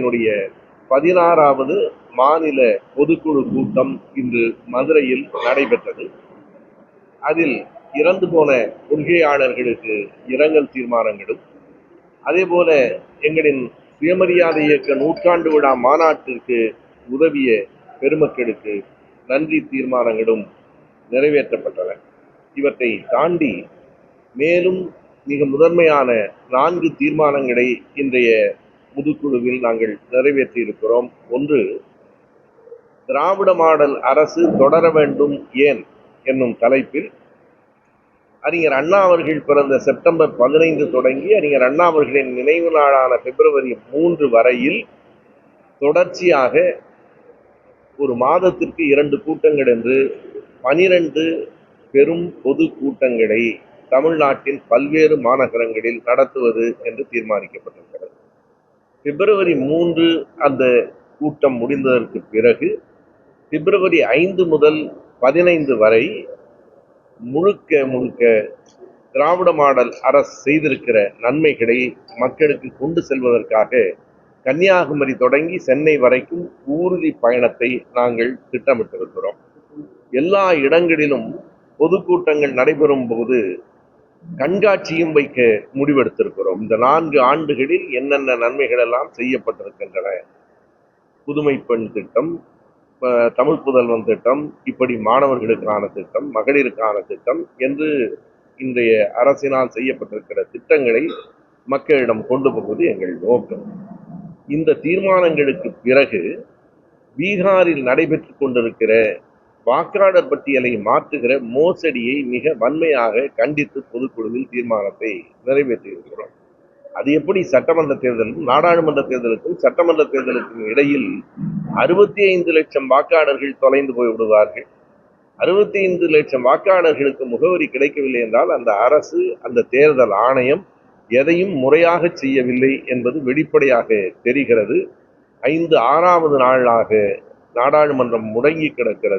திமுகவினுடைய பதினாறாவது மாநில பொதுக்குழு கூட்டம் இன்று மதுரையில் நடைபெற்றது. அதில் இறந்து போன கொள்கையாளர்களுக்கு இரங்கல் தீர்மானங்களும் அதே போல எங்களின் சுயமரியாதை இயக்க நூற்றாண்டு விழா மாநாட்டிற்கு உதவிய பெருமக்களுக்கு நன்றி தீர்மானங்களும் நிறைவேற்றப்பட்டன. இவற்றை தாண்டி மேலும் மிக முதன்மையான நான்கு தீர்மானங்களை இன்றைய பொதுக்குழுவில் நாங்கள் நிறைவேற்றியிருக்கிறோம். ஒன்று திராவிட மாடல் அரசு தொடர வேண்டும் ஏன் என்னும் தலைப்பில் அறிஞர் அண்ணா அவர்கள் பிறந்த செப்டம்பர் பதினைந்து தொடங்கி அறிஞர் அண்ணா அவர்களின் நினைவு நாளான பிப்ரவரி மூன்று வரையில் தொடர்ச்சியாக ஒரு மாதத்திற்கு இரண்டு கூட்டங்கள் என்று பனிரெண்டு பெரும் பொது கூட்டங்களை தமிழ்நாட்டின் பல்வேறு மாநகரங்களில் நடத்துவது என்று தீர்மானிக்கப்பட்டது. பிப்ரவரி மூன்று அந்த கூட்டம் முடிந்ததற்கு பிறகு பிப்ரவரி ஐந்து முதல் பதினைந்து வரை முழுக்க முழுக்க திராவிட மாடல் அரசு செய்திருக்கிற நன்மைகளை மக்களுக்கு கொண்டு செல்வதற்காக கன்னியாகுமரி தொடங்கி சென்னை வரைக்கும் ஊர்தி பயணத்தை நாங்கள் திட்டமிட்டிருக்கிறோம். எல்லா இடங்களிலும் பொதுக்கூட்டங்கள் நடைபெறும் போது கண்காட்சியும் வைக்க முடிவெடுத்திருக்கிறோம். இந்த நான்கு ஆண்டுகளில் என்னென்ன நன்மைகள் எல்லாம் செய்யப்பட்டிருக்கின்றன? புதுமை பெண் திட்டம் தமிழ் புதல்வன் திட்டம் இப்படி மாணவர்களுக்கான திட்டம் மகளிருக்கான திட்டம் என்று இன்றைய அரசினால் செய்யப்பட்டிருக்கிற திட்டங்களை மக்களிடம் கொண்டு போவது எங்கள் நோக்கம். இந்த தீர்மானங்களுக்கு பிறகு பீகாரில் நடைபெற்று கொண்டிருக்கிற வாக்காளர் பட்டியலை மாற்றுகிற மோசடியை மிக வன்மையாக கண்டித்து பொதுக்குழுவில் தீர்மானத்தை நிறைவேற்றியிருக்கிறோம். அது எப்படி சட்டமன்ற தேர்தலுக்கும் நாடாளுமன்ற தேர்தலுக்கும் சட்டமன்ற தேர்தலுக்கும் இடையில் அறுபத்தி ஐந்து லட்சம் வாக்காளர்கள் தொலைந்து போய் விடுவார்கள்? அறுபத்தி ஐந்து லட்சம் வாக்காளர்களுக்கு முகவரி கிடைக்கவில்லை என்றால் அந்த அரசு அந்த தேர்தல் ஆணையம் எதையும் முறையாக செய்யவில்லை என்பது வெளிப்படையாக தெரிகிறது. ஐந்து ஆறாவது நாளாக நாடாளுமன்றம் முடங்கி கிடக்கிறது.